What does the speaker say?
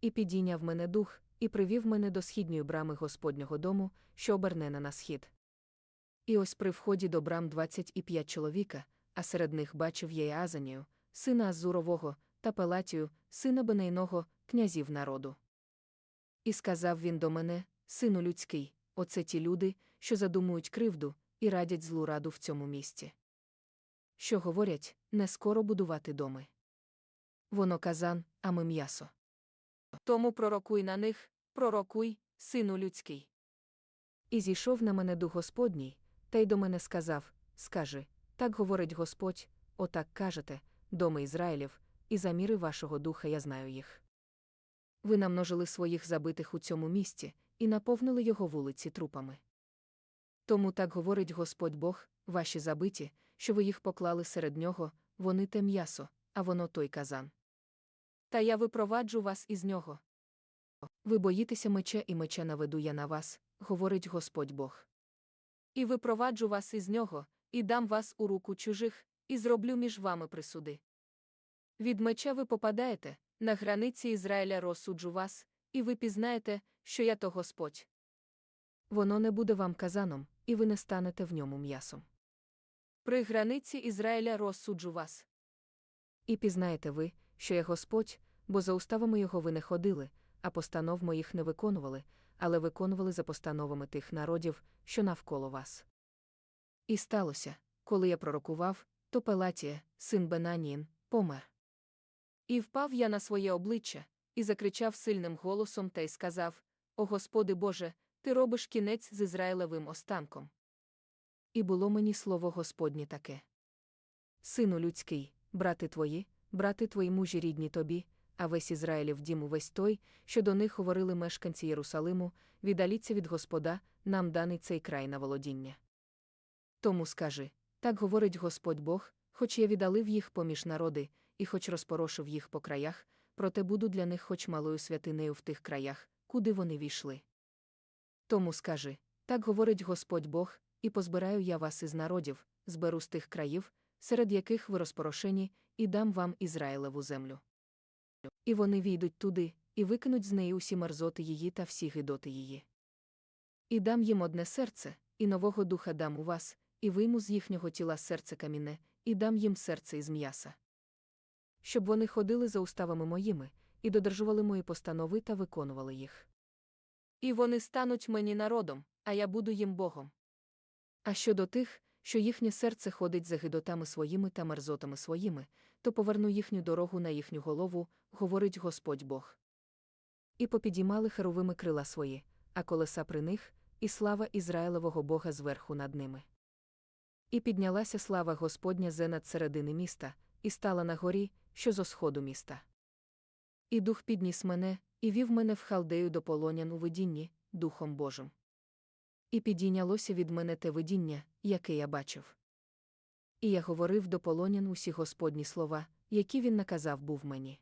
і підійняв мене дух, і привів мене до східньої брами Господнього дому, що обернена на схід. І ось при вході до брам двадцять і п'ять чоловіка, а серед них бачив я Азанію, сина Азурового, та Пелатію, сина Бенейного, князів народу. І сказав він до мене, сину людський, оце ті люди, що задумують кривду, і радять злу раду в цьому місті. Що говорять, не скоро будувати доми. Воно казан, а ми м'ясо. Тому пророкуй на них, пророкуй, сину людський. І зійшов на мене дух Господній, та й до мене сказав: Скажи, так говорить Господь, отак кажете, доми Ізраїлів, і заміри вашого духа я знаю їх. Ви намножили своїх забитих у цьому місті і наповнили його вулиці трупами. Тому так говорить Господь Бог, ваші забиті, що ви їх поклали серед нього, вони те м'ясо, а воно той казан. Та я випроваджу вас із нього. Ви боїтеся меча і меча наведу я на вас, говорить Господь Бог. І випроваджу вас із нього, і дам вас у руку чужих, і зроблю між вами присуди. Від меча ви попадаєте, на границі Ізраїля розсуджу вас, і ви пізнаєте, що я то Господь. Воно не буде вам казаном, і ви не станете в ньому м'ясом. При границі Ізраїля розсуджу вас. І пізнаєте ви, що я Господь, бо за уставами його ви не ходили, а постанов моїх не виконували, але виконували за постановами тих народів, що навколо вас. І сталося, коли я пророкував, то Пелатія, син Бенаніїн, помер. І впав я на своє обличчя, і закричав сильним голосом та й сказав: О Господи Боже, ти робиш кінець з Ізраїлевим останком. І було мені слово Господнє таке. Сину людський, брати твої, брати твої мужі рідні тобі, а весь Ізраїлів дім увесь той, що до них говорили мешканці Єрусалиму, віддаліться від Господа, нам даний цей край на володіння. Тому скажи так говорить Господь Бог, хоч я віддалив їх поміж народи, і хоч розпорошив їх по краях, проте буду для них хоч малою святинею в тих краях, куди вони війшли. Тому скажи так говорить Господь Бог, і позбираю я вас із народів, зберу з тих країв, серед яких ви розпорошені, і дам вам Ізраїлеву землю. І вони війдуть туди, і викинуть з неї усі мерзоти її та всі гидоти її. І дам їм одне серце, і нового духа дам у вас, і вийму з їхнього тіла серце каміне, і дам їм серце із м'яса. Щоб вони ходили за уставами моїми, і додержували мої постанови та виконували їх. І вони стануть мені народом, а я буду їм Богом. А щодо тих, що їхнє серце ходить за гидотами своїми та мерзотами своїми, то поверну їхню дорогу на їхню голову, говорить Господь Бог. І попідіймали херовими крила свої, а колеса при них, і слава Ізраїлевого Бога зверху над ними. І піднялася слава Господня зе над середини міста, і стала на горі, що зо сходу міста. І дух підніс мене, і вів мене в халдею до полонян у видінні, Духом Божим. І підійнялося від мене те видіння, яке я бачив. І я говорив до полонян усі Господні слова, які він наказав був мені.